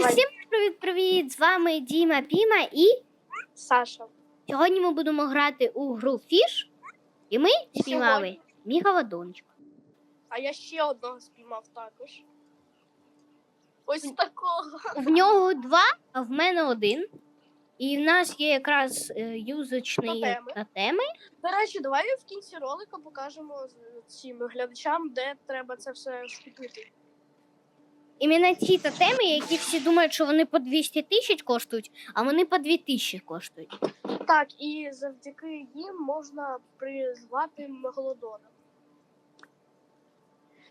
усім привіт, привіт! З вами Діма Піма і Саша. сьогодні ми будемо грати у гру Фіш. І ми спіймали Сьогодні. мігавадончика. А я ще одного спіймав також. Ось такого. В нього два, а в мене один. І в нас є якраз е, юзочний Тотеми. тотеми. До речі, давай в кінці ролика покажемо цим глядачам, де треба це все скупити. Іменно ті тотеми, які всі думають, що вони по 200 тисяч коштують, а вони по 2 тисячі коштують. Так, і завдяки їм можна призвати мегалодона.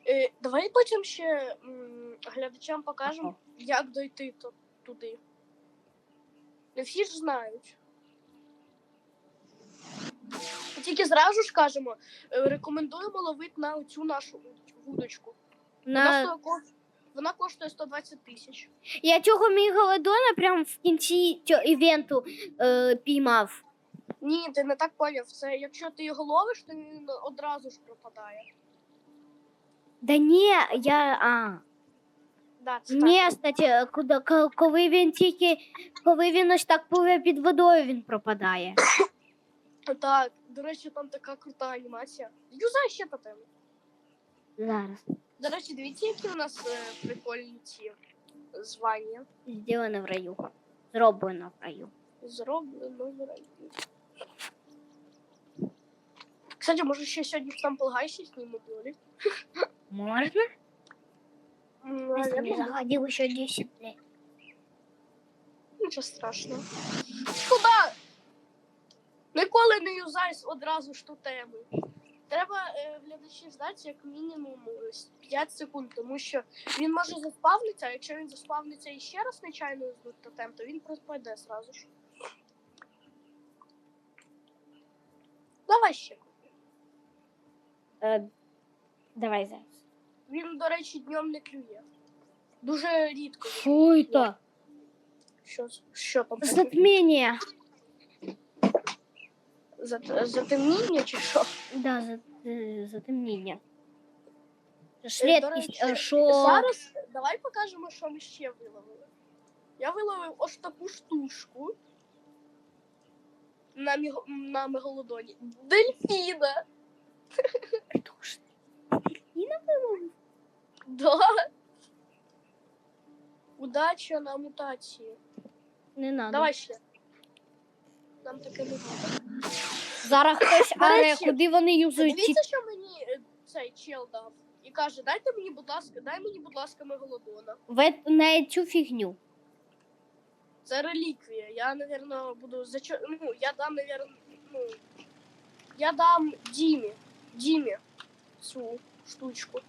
Е, давай потім ще м, глядачам покажемо, як дойти то, туди. Не всі ж знають. Тільки зразу ж кажемо, е, рекомендуємо ловити на цю нашу вудочку. Вона, На... стоїть ко- вона коштує 120 тисяч. Я цього мігавадона прямо в кінці цього івенту е, піймав. Ні, ти не так поняв. Це якщо ти його ловиш, то він одразу ж пропадає. Да ні, я. А. Да, це Ні, кстати, куди, ко- коли він тільки, коли він ось так пливе під водою, він пропадає. Так, до речі, там така крута анімація. Юзай ще по тему. Зараз. До речі, дивіться, які у нас е, прикольні ці звання. Зроблено в раю. Зроблено в раю. Зроблено в раю. Кстати, може ще сьогодні в там полагайся знімемо долі. Можна? Ну, Если я не заходил еще 10 лет. Нічого страшного. Куда? Ніколи не юзай одразу ж ту тему. Треба е, глядачі ждати як мінімум е, 5 секунд, тому що він може заспавнитися, а якщо він заспавниться і ще раз нечайно юзнуть тотем, то він пропаде зразу ж. Давай ще. Э, давай зараз. Він, до речі, днем не клює. Дуже рідко. він клює. это? Що, що там? таке? Затмение. Зат- Затемніння чи що? Да, за, э, затемнение. Е, Шлет, до речі, есть, э, шо... Зараз давай покажемо, що ми ще виловили. Я виловив ось таку штучку на, міг... на мегалодоні. Дельфіна! Что ж ты? Дельфина выловил? Да. Удача на мутації. Не надо. Давай ще. Нам таке не треба. Зараз хтось До аре, речі, куди вони юзають ці... Дивіться, що мені е, цей чел дав. І каже, дайте мені, будь ласка, дай мені, будь ласка, мегалодона. в, на цю фігню. Це реліквія. Я, напевно, буду зачо... Ну, я дам, напевно, ну. Я дам Дімі. Дімі цю штучку.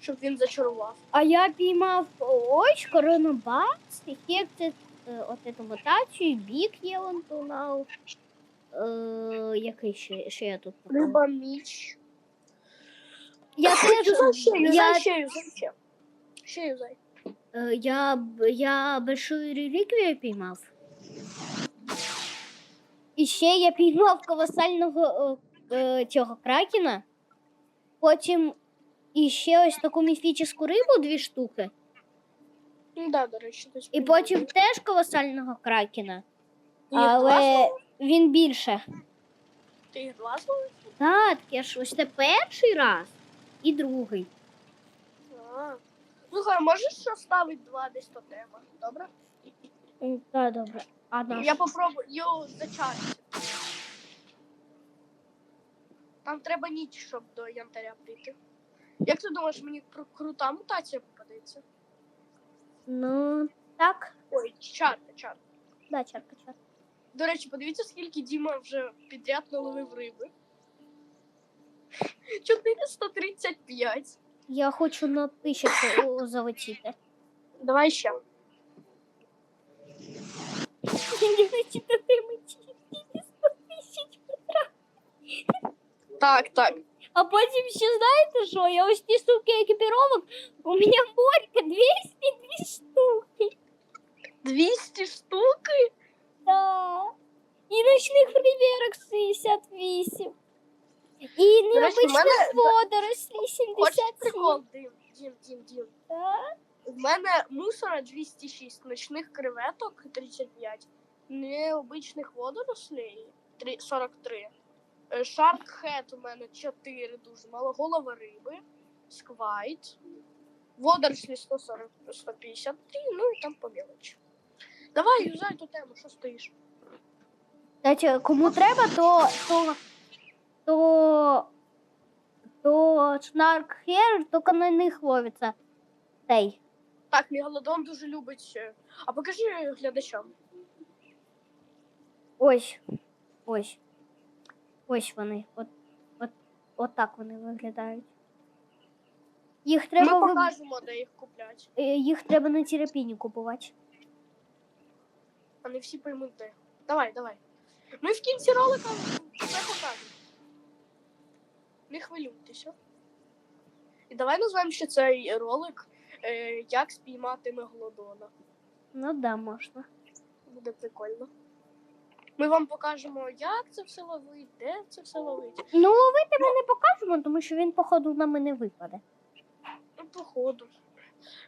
Щоб він зачарував. А я піймав ось коронабакс, ефекти, е, от эту мутацію, бік є он тунав. Е, який ще, ще я тут покажу? Риба міч. Я теж я, ще. Ще юзай. е, я, я большую реліквію піймав. І ще я піймав колосального е, е, цього кракена. Потім і ще ось таку міфічну рибу дві штуки. Ну да, до речі, десь І потім теж колосального кракена. Але? Він більше. Ти їх два зловив? Так, я ж ось це перший раз і другий. А. Слухай, можеш ставити два десь то тема, добре? Так, добре. А наш? Я попробую зачарити. Там треба ніч, щоб до янтаря прийти. Як ти думаєш, мені кру- крута мутація попадеться? Ну, так. Ой, чарка, чарка. Да, чарка, чарка. До речі, подивіться, скільки Діма вже підряд наловив риби. 435. Я хочу на тисячу о, залетіти. Давай ще. Я не хочу дотримати тисяч. Так, так. А потім ще знаєте що? Я ось ті штуки екіпіровок, у мене морька 202 штуки. 200 штуки? Да. І ночних примірок 68. І необичних водорослі 77. Хочеш дім, дім, дім. Да? В мене мусора 206, ночних креветок 35, необичних водорослей 43. Шаркхет э, у мене 4 дуже мало. Голова риби, сквайт, водорослі 140, 153, ну і там по мелочі. Давай, юзай ту тему, що стоїш. Значить, кому треба, то. то. то. то Шнаркхер, тільки на них ловиться. Цей. Так, мегалодон дуже любить. А покажи глядачам. Ось. Ось. Ось вони. От, от, от так вони виглядають. Їх треба Ми виб- покажемо, де їх куплять. е, їх треба на терапіні купувати а не всі поймуть те. Давай, давай. Ми в кінці ролика все покажемо. Не хвилюйтеся. І давай назвемо ще цей ролик е, Як спіймати мегалодона. Ну да, можна. Буде прикольно. Ми вам покажемо, як це все ловить, де це все ловить. Ну, ловити ми не покажемо, тому що він, походу, на мене випаде. Ну, походу.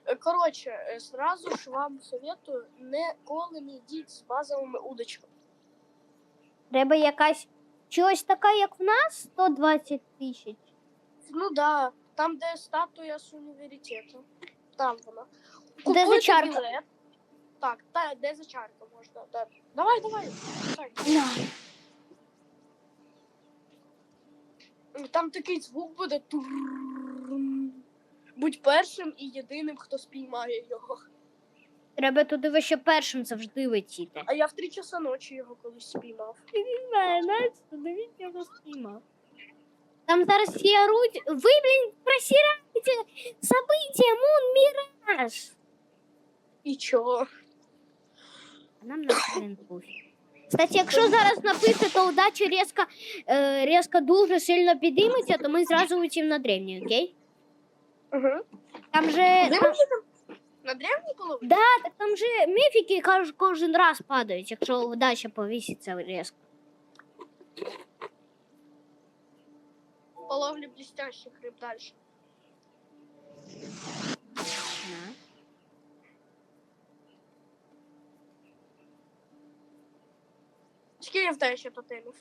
Е, коротше, е, сразу ж вам советую, ніколи не йдіть з базовими удочками. Треба якась чогось така, як в нас, 120 тисяч. Ну да, там, де статуя з університету. Там вона. Де зачарка? Білет. Так, та, де зачарка можна. Да. Давай, давай. Там такий звук буде. Тур. Будь першим і єдиним, хто спіймає його. Треба туди вище першим завжди летіти. А я в три часа ночі його колись спіймав. Не його спіймав. Там зараз є орудь. Ви, блін, просираєте события Мун Міраж. І чого? А нам нахрен пофіг. Кстати, якщо зараз напити, то удача різко, е, різко дуже сильно підійметься, то ми зразу летім на древній, окей? Угу. Там же. Там. На древній половині? да, так там же міфіки кож, кожен раз падають, якщо удача повіситься різко. Половлі блістящих риб далі. Да. Скільки в тебе ще тотемів?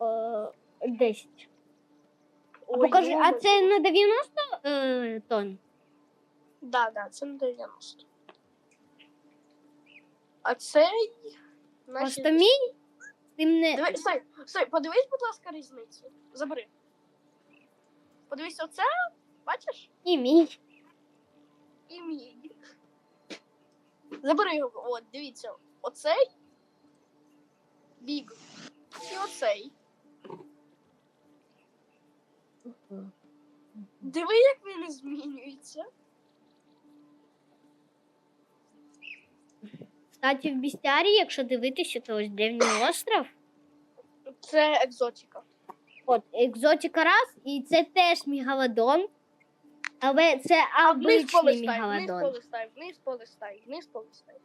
Е, 10. А Ой, покажи, а це на 90 е, тонн? Да, да, це на 90. А цей... на Просто мій? Ти мене. Диви, стой, стой, подивись, будь ласка, різницю. Забери. Подивись оце, бачиш? І мій. І мій. Забери його. От, дивіться. Оцей. Біг. І оцей. Диви, як він змінюється. Кстати, в бістярі, якщо дивитися, то ось древній остров. Це екзотика. От, екзотика раз, і це теж мегалодон. Але це вниз обичний полистай, вниз мегалодон. полистай, вниз полистай, вниз полистай.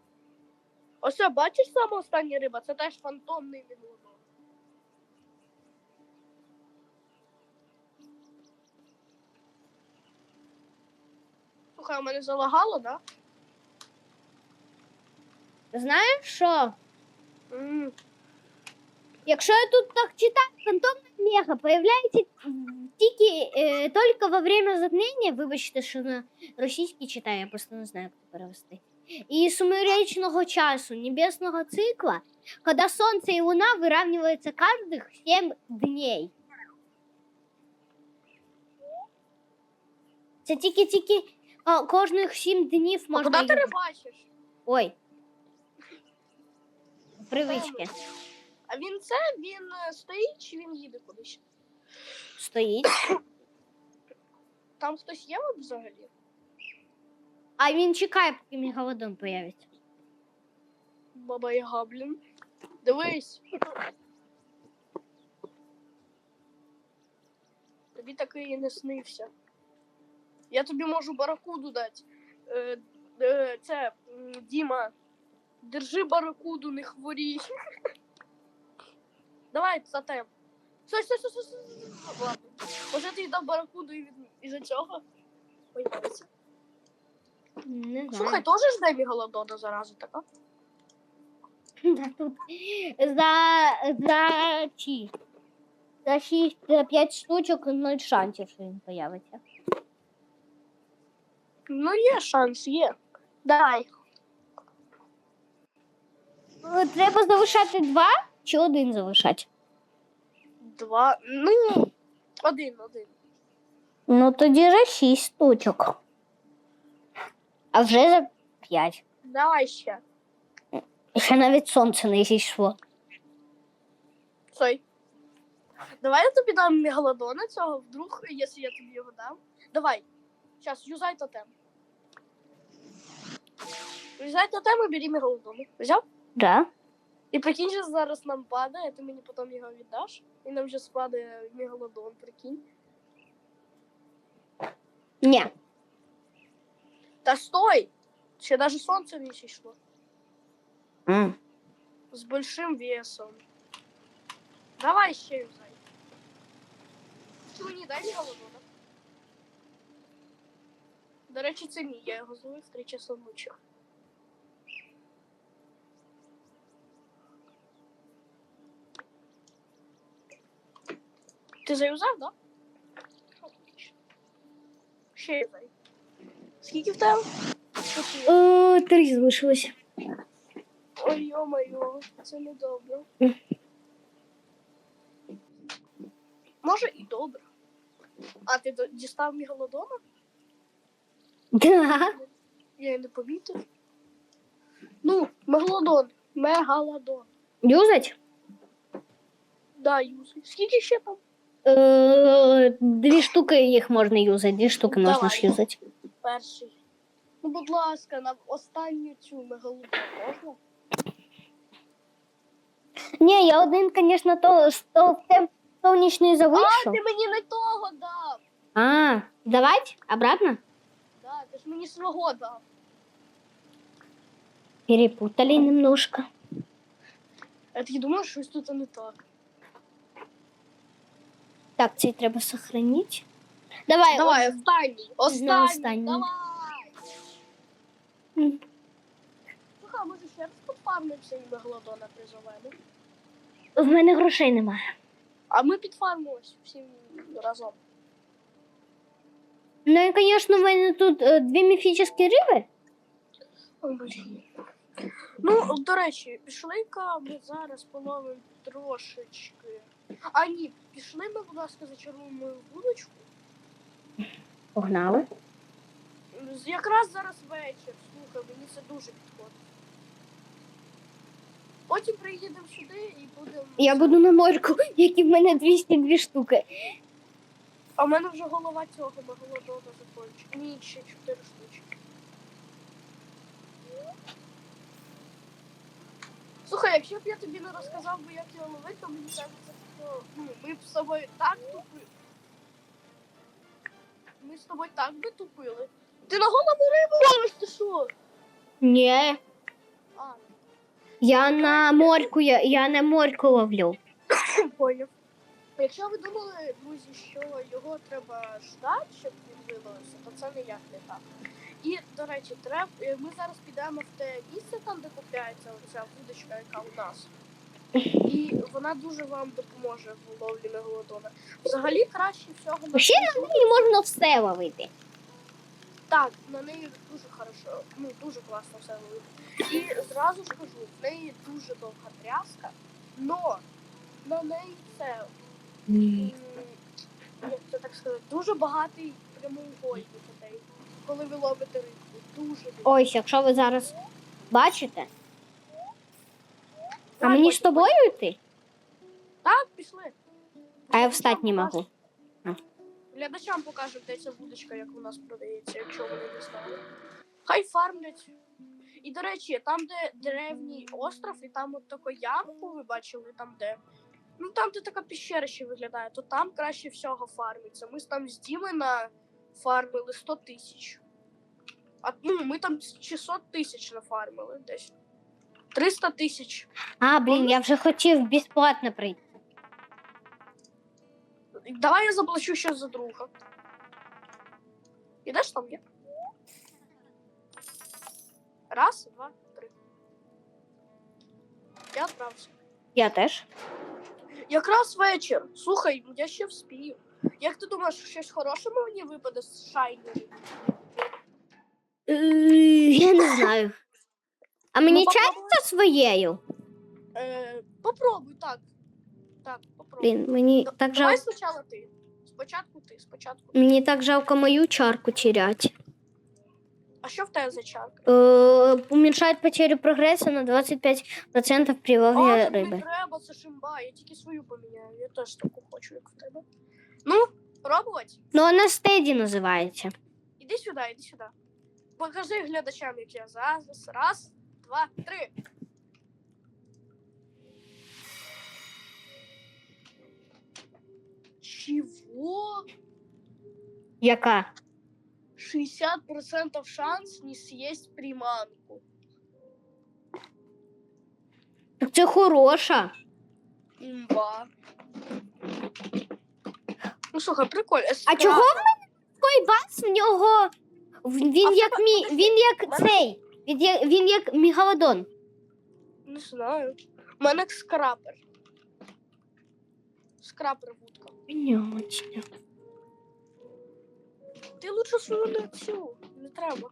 Ось, бачиш саме остання риба? Це теж фантомний мегалодон. Слухай, у мене залагало, да? Знаєш що? М, Якщо я тут так читаю, фантомна мега появляється тільки е, тільки во время затмення, вибачте, що на російській читаю, я просто не знаю, як це перевести. І сумеречного часу небесного цикла, коли сонце і луна вирівнюються кожних 7 днів. Це тільки-тільки о, кожних 7 днів А можна. куди ти їх- рибачиш? Ой. Привички. А він це, він е, стоїть чи він їде кудись? Стоїть. Там хтось є взагалі? А він чекає, поки мегалодон появиться. Баба Яга, блін. Дивись. Тобі такий і не снився. Я тобі можу баракуду дати. Е, е, це, Діма, держи баракуду, не хворій. Давай, затем. Стой, стой, стой, стой, стой. Ладно. Може ти дав баракуду і від... із-за цього? Появиться. Не знаю. Слухай, теж жде мегалодона зараза така? Да, тут за, за ці. За 6, за 5 штучок 0 шансів, що він появиться. Ну, є шанс, є. Давай. Е, Треба залишати два чи один залишати? Два. Ну, один, один. Ну тоді же 6 штучок. А вже за 5. Давай ще. Ще навіть сонце не зійшло. Цей. Давай я тобі дам мегалодона цього, вдруг, якщо я тобі його дам. Давай. Сейчас, юзай тотем. Юзай тотем і бери мегалодона. Взяв? Да? І прикинь, що зараз нам падає, ти мені потім його віддаш. І нам вже спадає мегалодон, прикинь. Ні. Та стой! Ще навіть сонце не зійшло. М. З большим весом. Давай ще юзай. Ти мені дай мегалодона. До речі, це мій, я його зловив три часа ночі. Ти заюзав, да? Отлично. Ще юзай. Скільки в тебе? О, три залишилося. Ой, йо-моє, це не добре. Може і добре. А ти дістав мегалодона? Да. Я не помітив. Ну, мегалодон. Мегалодон. Юзать? Да, юзай. Скільки ще там? Е, дві штуки їх можна юзати, дві штуки можна Давай. ж юзати. Перший. Ну, будь ласка, на останню цю мегалодон можна? Ні, я один, звісно, то, то тем сонячний А, залишу. ти мені не того дав. А, давать? Обратно? Ти мені свого дав. Перепутали немножко. Я такий думаю, щось тут не так. Так, цей треба сохранити. Давай, Давай, останній. Останній. останній. Давай. М. Слухай, а може ще раз пофармимося і мегалодона призовемо? в мене грошей немає. А ми підфармимось всім разом. Ну і, звісно, в мене тут е, міфічні риби. Ой, блін. Ну, до речі, пішли-ка ми зараз половимо трошечки. А ні, пішли ми, будь ласка, зачаруємо мою вудочку. Погнали. З- Якраз зараз вечір, слухай, мені це дуже підходить. Потім приїдемо сюди і будемо. Я буду на морку, які в мене 202 штуки. А в мене вже голова цього мегалодона закончить. Ні, ще чотири штучки. Слухай, якщо б я тобі не розказав би, як його ловити, то мені кажеться, що ну, ми б з тобою так тупили. Ми з тобою так би тупили. Ти на голову рибу ловиш, ти що? Ні, А, я на морку, я, я на морку ловлю. поняв. Якщо ви думали, друзі, що його треба ждати, щоб він виловився, то це ніяк не так. І, до речі, треб... е, ми зараз підемо в те місце, там, де купляється оця вудочка, яка у нас. І вона дуже вам допоможе в ловлі мегалодона. Взагалі краще всього на Ще на неї можна все ловити. так, на неї дуже хорошо, ну дуже класно все ловити. І зразу ж кажу, в неї дуже довга тряска, но на неї це Як це так сказати, дуже багатий прямоугольник людей, коли ви ловите рибку. Дуже. Ось, якщо ви зараз бачите. А мені з тобою йти? Так, пішли. А я встати не можу. Глядачам покажемо, де ця вудочка, як у нас продається, якщо вони не знали. Хай фармлять. І до речі, там, де древній остров, і там от таку ямку ви бачили, там де. Ну там, де така піщера ще виглядає, то там краще всього фармиться. Ми там з Діми на фармили 100 тисяч. А ну, ми там 600 тисяч нафармили десь. 300 тисяч. А, блін, я вже хотів безплатно прийти. Давай я заплачу ще за друга. Ідеш там є? Раз, два, три. Я відправився. Я теж. Якраз вечір. Слухай, я ще вспію. Як ти думаєш, щось хороше мені випаде з шайнерів? Е, Я не знаю. А мені Ну, часто своєю? Е, попробуй, так. Так, попробуй. Блін, мені так Давай жалко. спочатку ти. Спочатку ти, спочатку. Мені так жалко мою чарку терять. А що в тебе за чарка? Э, уменьшает потерю прогресса на 25% при А, ловле так не рыбы. треба, це шимба, я тільки свою поміняю. Я теж таку хочу, як в тебе. Ну, пробувати. Но она стеди называется. Іди сюди, іди сюди. Покажи глядачам, як я зараз. Раз, два, три. Чего? Яка? 60% шанс не съесть приманку. Так це хороша. Имба. Ну, слухай, прикольно. А чого в мене такий бас в нього? в- Він А як мі, він як мене- цей. Він як, він як мігалодон. Не знаю. У мене скрапер. Скрапер вудка. Понятно. Ти лучше свою не цю. Не треба.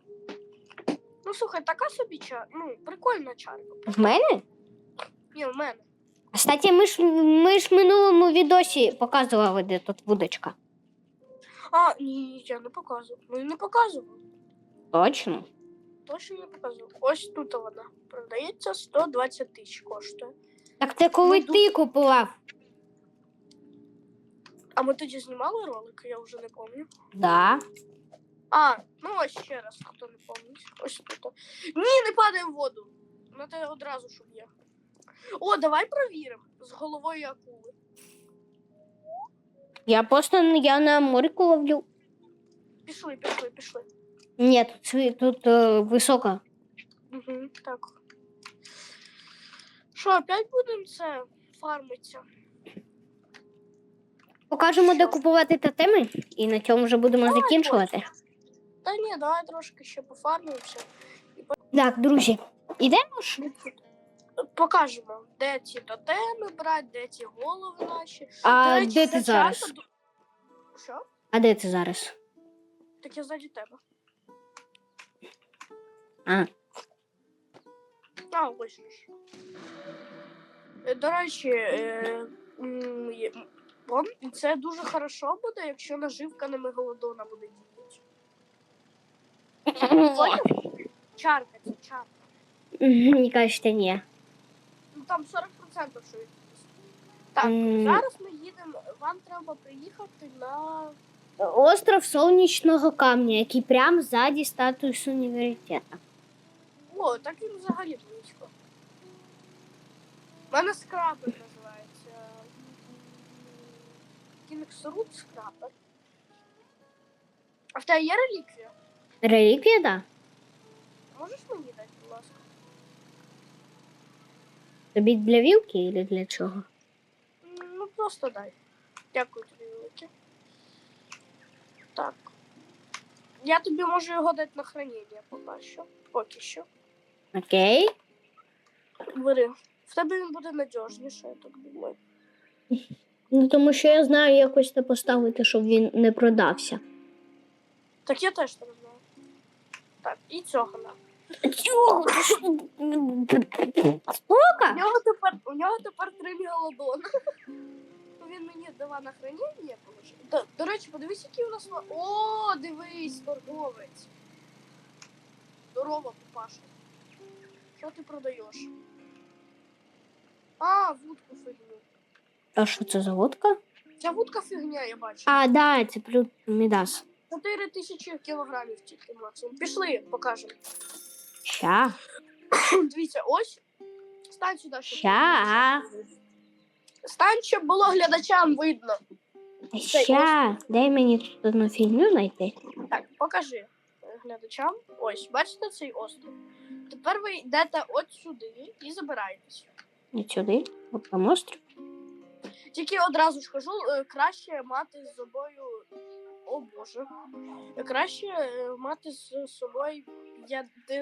Ну слухай, така собі чар. Ну, прикольна чарка. В мене? Ні, в мене. Кстати, ми ж, ми ж в минулому відосі показували, де тут вудочка. А, ні, я не показував. Ну не показував. Точно. Точно не показував. Ось тут вона. Продається 120 тисяч коштує. Так це коли Ну, ти купував. А ми тоді знімали ролик, я вже не пам'ятаю. Да. А, ну ось ще раз, хто не пам'ятає. Ось тут. Ні, не падай в воду. На те одразу щоб я. О, давай провіримо з головою акули. Я просто я на моріку ловлю. Пішли, пішли, пішли. Ні, тут, сві- тут е, висока. Угу, так. Що, опять будемо це фармитися? Покажемо, де купувати тотеми, і на цьому вже будемо Давай, закінчувати. Та ні, давай трошки ще пофармимося. Так, друзі, ідемо ж. Покажемо, де ці тотеми брати, де ці голови наші. А речі, де ти зараз? Що? А де ти зараз? Так я ззаді тебе. А. А, ось. Е, До речі, е, і це дуже хорошо буде, якщо наживка на мегалодона буде діяти. Чарка, це чарка. Мені кажете, ні. Ну там 40% що. Так, М. зараз ми їдемо. Вам треба приїхати на. Остров сонячного камня, який прямо ззаді статуї університету. О, так він взагалі близько. У мене скрапер називається. Кінгсрут скрапер. А в тебе є реліквія? Реліквія, да? Можеш мені дати, будь ласка? Тобі для вілки і для чого? Ну просто дай. Дякую тобі велике. Так. Я тобі можу його дати на хранення поки що. Поки що. Окей. Бери. В тебе він буде надіжніше, я так думаю. Ну тому що я знаю якось це поставити, щоб він не продався. Так я теж так знаю. Так, і цього на. Чого? У нього тепер, у нього тепер три мегалодона. Ну, Він мені дава на хранення положив. До, до речі, подивись, який у нас. ва- О, дивись, торговець. Здорово, папаша. Що ти продаєш? А, вудку фігню. А що це за водка? Ця вудка фігня, я бачу. А, да, це плюс Мідас. 4 тисячі кілограмів тільки максимум. Пішли, покажемо. Ща. Дивіться, ось. Стань сюди, щоб Ща. Стань, щоб було глядачам видно. Ща. Дай мені тут одну фігню знайти. Так, покажи е, глядачам. Ось, бачите цей остров? Тепер ви йдете от сюди і забираєтесь. От сюди, от там острів. Тільки одразу ж кажу, е, краще мати з собою. О Боже. Краще е, мати з собою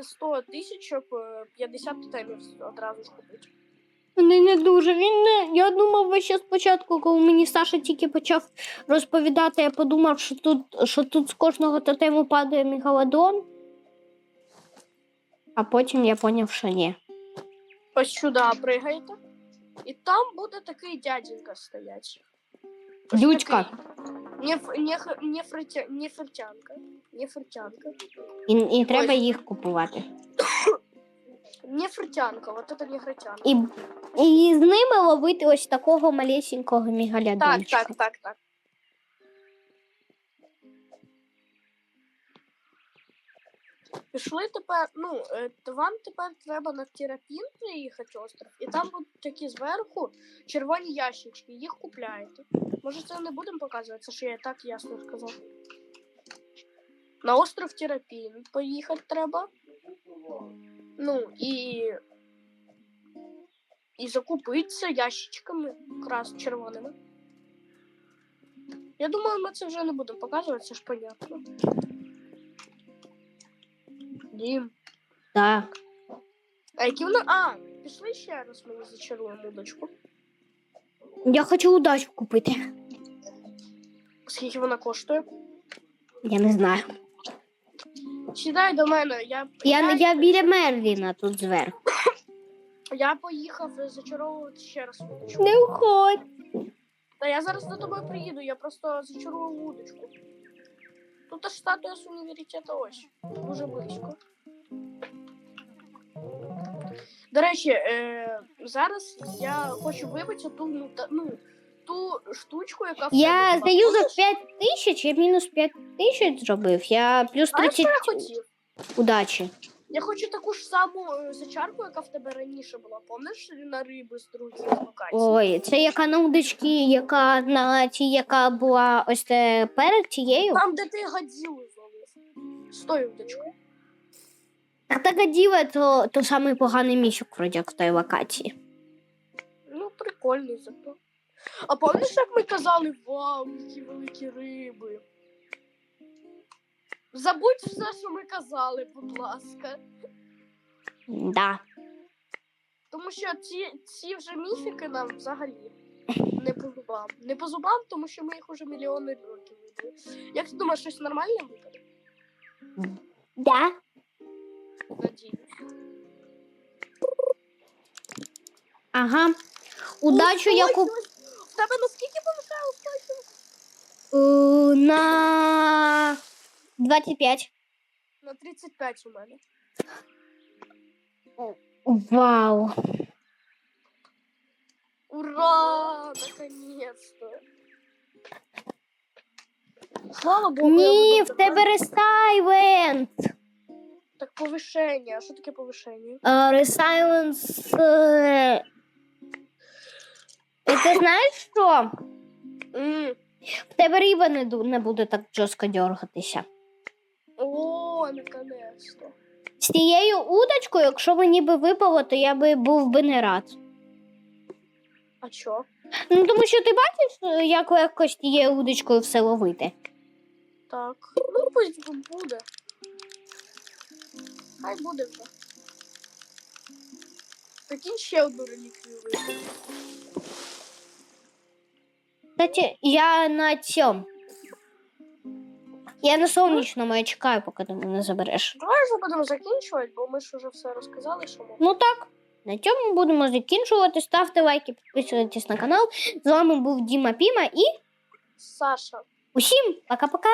100 тисяч, щоб е, 50 тотемів одразу ж купити. Не, не дуже. Він не. Я думав, ви ще спочатку, коли мені Саша тільки почав розповідати, я подумав, що тут, що тут з кожного тотему падає мегалодон. А потім я поняв, що ні. Ось сюди пригаєте. І там буде такий дяденька стоять. Дючка. Не, не, не, фритя, не фритянка. Не фритянка. І, і треба їх купувати. Не фритянка, вот это не фритянка. І, і з ними ловити ось такого малесенького Так, мегалядончика. так, так, так. Пішли тепер, ну, е, то вам тепер треба на терапін приїхати остров, і там будуть такі зверху червоні ящички, їх купляєте. Може, це не будемо показувати, це ж я так ясно сказав. На остров терапін поїхати треба. Ну, і. І закупитися ящичками якраз червоними. Я думаю, ми це вже не будемо показувати, це ж понятно. Дім. Так. А які вона. А, пішли ще раз ми зачаруємо удочку. Я хочу удачу купити. Скільки вона коштує? Я не знаю. Сідай до мене, я, Я, я біля Мерліна тут зверху. я поїхав зачаровувати ще раз удочку. Не входь. Та я зараз до тобою приїду, я просто зачарую удочку. Тут аж статуя з ось. Дуже близько. До речі, е, зараз я хочу вибити ту, ну, та- ну, ту штучку, яка в Я тебе здаю за Помниш? 5 тисяч, я мінус 5 тисяч зробив. Я плюс Знаєш, що 30 я хотів? удачі. Я хочу таку ж саму е, зачарку, яка в тебе раніше була. Помниш на риби з других локацій? Ой, це яка на удочці, яка на тій, яка була ось це перед тією. Там, де ти гадзілу зловив. З тою удочкою. Так так діла, то, то самий поганий місюк вроді як в той локації. Ну, прикольний зато. А пам'ятаєш, як ми казали, вау, які великі риби. Забудь все, що ми казали, будь ласка. Да. Тому що ці, ці вже міфіки нам взагалі не по зубам. Не по зубам, тому що ми їх уже мільйони років видали. Як ти думаєш, щось нормальне випаде? Да. Ага. Удачу я куп... В тебе наскільки повишалось точно? Е, на 25. На 35 у мене. Вау. Ура! Наконец-то! Слава Богу, Ні, в тебе рестайвент. Так повишення. А що таке повишення? Ресайленс. е, І ти знаєш що? М, В тебе риба не, не буде так жорстко дергатися. О, наконец-то. З тією удочкою, якщо мені би випало, то я би був би не рад. А чо? Ну, тому що ти бачиш, е, як легко з тією удочкою все ловити. Так. Ну, пусть буде. Хай буде вже. Прикинь ще одну реліквію вийде. Кстати, я на цьому. Я на сонячному, я чекаю, поки ти мене забереш. Давай вже будемо закінчувати, бо ми ж вже все розказали, що ми. Ну так, на цьому будемо закінчувати. Ставте лайки, підписуйтесь на канал. З вами був Діма Піма і Саша. усім пока-пока!